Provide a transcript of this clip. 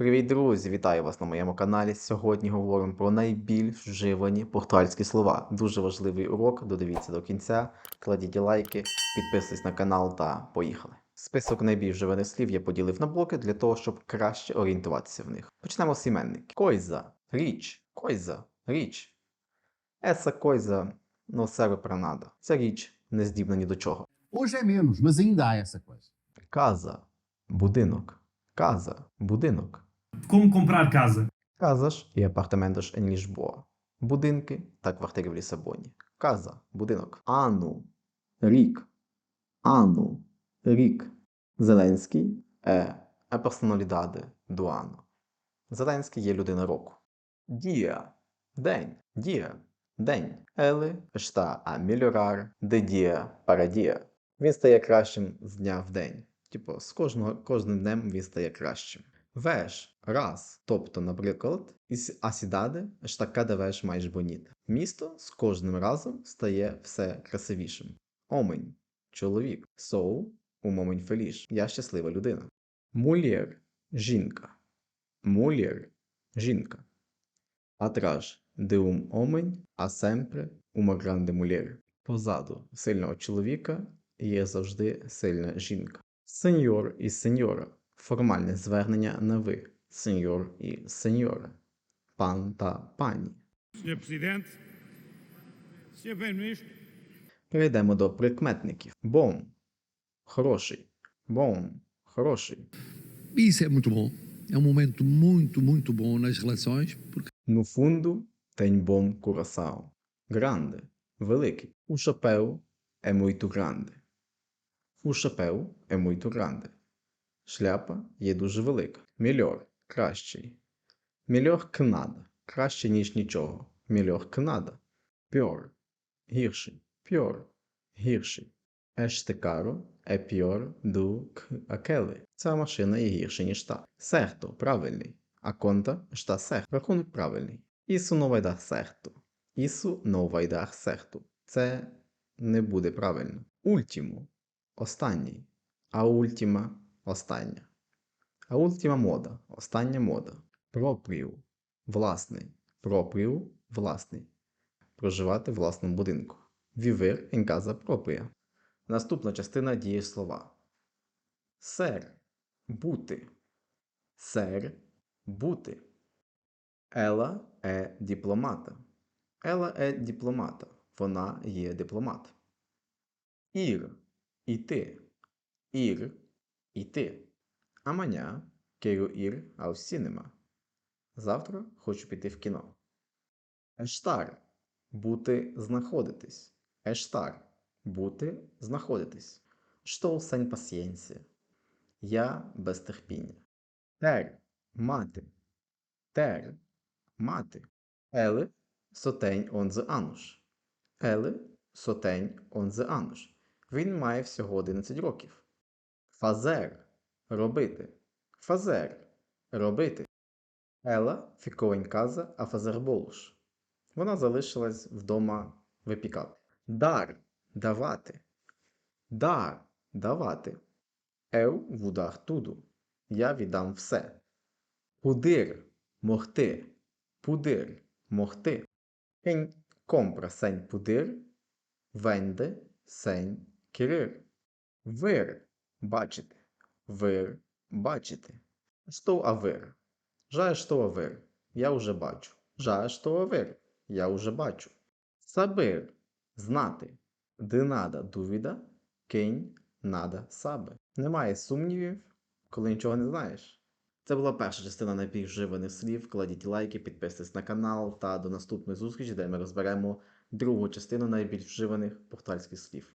Привіт, друзі! Вітаю вас на моєму каналі. Сьогодні говоримо про найбільш вживані португальські слова. Дуже важливий урок. Додивіться до кінця, кладіть лайки, підписуйтесь на канал та поїхали. Список найбільш вживаних слів я поділив на блоки для того, щоб краще орієнтуватися в них. Почнемо з іменників. Койза, річ, койза, річ. Еса койза serve para nada. Ця річ не здібна ні до чого. É menos, mas ainda há essa coisa. Каза, будинок. Каза, будинок. Como comprar casa? Казаш і апартаменташ em Lisboa. Будинки та квартири в Лісабоні. Каза, будинок. Ану, рік. Ану, рік. Зеленський е a personalidade do ano. Зеленський є людина року. Дія, день, дія, день. Ele está a melhorar de dia para dia. Він стає кращим з дня в день. Типу, з кожного, кожним днем він стає кращим. Веш раз. Тобто, наприклад, із асідаде está cada vez mais. Місто з кожним разом стає все красивішим. Омень чоловік. Um homem feliz. Я щаслива людина. Mulher жінка. Mulher жінка. Atrás de um homem há sempre uma grande. Позаду сильного чоловіка є завжди сильна жінка. Сеньор і сеньора. Формальне звернення на ви. Сеньор і сеньора. Пан та пані. Senhor Presidente, Senhor Primeiro-Ministro, Перейдемо до прикметників. Бом. Хороший. Бом. Хороший. E isso é muito bom. É um momento muito, muito bom nas relações, porque No fundo, tem bom coração. Grande. Великий. O chapéu é muito grande. O chapéu é muito grande. Шляпа є дуже велика. Melhor. Кращий. Que nada. Краще, ніж нічого. Que nada. Pior. Гірший. Pior. Гірший. É pior do que aquele. Ця машина є гірша, ніж та. Certo. Правильний. A conta está certa. Рахунок правильний. Certo. Isso não vai dar certo. Це не буде правильно. Último. Останній. А última – остання. А última мода. Остання мода. Proprio. Власний. Proprio – власний. Проживати в власному будинку. Em casa própria. Наступна частина дієслова. Ser. Бути. Ser. Бути. Ела е дипломата. Ела е дипломата. Вона є дипломат. Ір іти. Ір іти. Amanhã quero ir ao cinema. Завтра хочу піти в кіно. Ештар бути знаходитись. Ештар бути знаходитись. Estou sem paciência. Я без терпіння. Тер мати. Тер мати. Ele só tem 11 anos. Ele só tem 11 anos. Він має всього 11 років. Fazer робити. Fazer робити. Em casa a fazer bolos. Вона залишилась вдома випікати. Dar давати. Dar давати. Vou dar tudo. Я віддам все. Poder могти. Poder могти. Quem compra sem poder, vende sem querer. Ver бачити. Ver бачити. Estou a ver. Já ver. Я уже бачу. Já estou a. Я уже бачу. Saber знати. De nada дувіда. Quem nada sabe. Немає сумнівів, коли нічого не знаєш. Це була перша частина найбільш вживаних слів. Кладіть лайки, підписуйтесь на канал та до наступної зустрічі, де ми розберемо другу частину найбільш вживаних португальських слів.